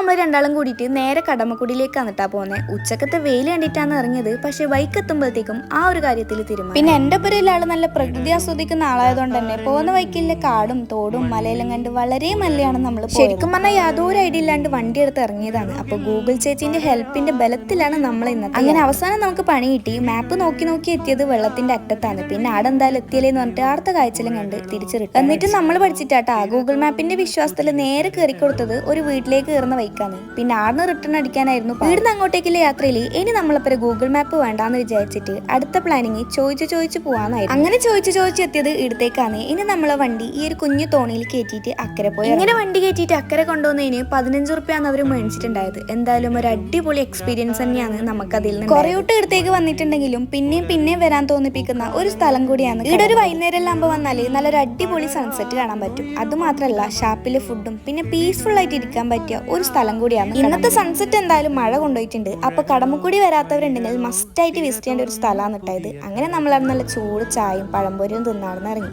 നമ്മൾ രണ്ടാളും കൂടിയിട്ട് നേരെ കടമക്കുടിയിലേക്ക് കേട്ടാ പോകുന്നത് ഉച്ചക്കത്തെ വെയിൽ കണ്ടിട്ടാണ് ഇറങ്ങിയത്. പക്ഷെ ബൈക്ക് എത്തുമ്പോഴത്തേക്കും ആ ഒരു കാര്യത്തിൽ തീരുമാനം. പിന്നെ എന്റെ ഒപ്പം ഒരാൾ നല്ല പ്രകൃതി ആസ്വദിക്കുന്ന ആളായതുകൊണ്ട് തന്നെ പോകുന്ന വൈക്കിലെ കാടും തോടും മലയെല്ലാം കണ്ട് വളരെ മല്ലയാണ് നമ്മൾ ശരിക്കും പറഞ്ഞാൽ യാതൊരു ഐഡിയ ഇല്ലാണ്ട് വണ്ടി എടുത്ത് ഇറങ്ങിയതാണ്. അപ്പൊ ഗൂഗിൾ ചേച്ചിന്റെ ഹെൽപ്പിന്റെ ബലത്തിലാണ് നമ്മൾ ഇന്നത്തെ അങ്ങനെ അവസാനം നമുക്ക് പണി കിട്ടി. മാപ്പ് നോക്കി നോക്കി എത്തിയത് വെള്ളത്തിന്റെ അറ്റത്താണ്. പിന്നെ ആടെ എന്തായാലും എത്തിയല്ലേന്ന് പറഞ്ഞിട്ട് അടുത്ത കാഴ്ചയിലും കണ്ട് തിരിച്ചു എന്നിട്ട് നമ്മൾ പഠിച്ചിട്ടാട്ടാ ഗൂഗിൾ മാപ്പിന്റെ വിശ്വാസത്തിൽ നേരെ കയറി കൊടുത്തത് ഒരു വീട്ടിലേക്ക് കയറുന്ന വൈക്കാണ് പിന്നെ ആർന്ന് റിട്ടേൺ അടിക്കാനായിരുന്നു വീടിന് ഇവിടുന്ന് അങ്ങോട്ടേക്കുള്ള യാത്രയിൽ ഇനി നമ്മളപ്പോ ഗൂഗിൾ മാപ്പ് വേണ്ടാന്ന് വിചാരിച്ചിട്ട് അടുത്ത പ്ലാനിങ് ചോദിച്ചു ചോദിച്ചു പോവാന്നായിരുന്നു. അങ്ങനെ ചോദിച്ചു ചോദിച്ചു എത്തിയത് ഇടത്തേക്കാണ് ഇനി നമ്മളെ വണ്ടി ഈ ഒരു കുഞ്ഞു തോണിയിൽ കയറ്റിയിട്ട് അക്കരെ പോയി ഇങ്ങനെ വണ്ടി കയറ്റിയിട്ട് അക്കരെ കൊണ്ടുവന്നതിന് പതിനഞ്ച് റുപ്യാണ് അവർ മേടിച്ചിട്ടുണ്ടായത്. എന്തായാലും ഒരു അടിപൊളി എക്സ്പീരിയൻസ് തന്നെയാണ് നമുക്ക് അതിൽ നിന്ന് കുറയോട്ട് ഇടത്തേക്ക് വന്നിട്ടുണ്ടെങ്കിലും പിന്നെയും പിന്നെയും വരാൻ തോന്നിപ്പിക്കുന്ന ഒരു സ്ഥലം കൂടിയാണ്. ഇവിടെ ഒരു വൈകുന്നേരം എല്ലാം ആകുമ്പോൾ വന്നാൽ നല്ലൊരു അടിപൊളി സൺസെറ്റ് കാണാൻ പറ്റും. അത് മാത്രമല്ല ഷാപ്പിലെ ഫുഡും പിന്നെ പീസ്ഫുൾ ആയിട്ട് ഇരിക്കാൻ പറ്റിയ ഒരു സ്ഥലം കൂടിയാണ്. ഇന്നത്തെ സൺസെറ്റ് എന്തായാലും മഴ കൊണ്ടുപോയിട്ടുണ്ട്. അപ്പൊ കടമുക്കുടി വരാത്തവരുണ്ടെങ്കിൽ മസ്റ്റായിട്ട് വിസിറ്റ് ചെയ്യേണ്ട ഒരു സ്ഥലമാണ് ഇട്ടായത് അങ്ങനെ നമ്മളവിടെ നല്ല ചൂട് ചായയും പഴംപൊരിയും തിന്നാണെന്ന് ഇറങ്ങി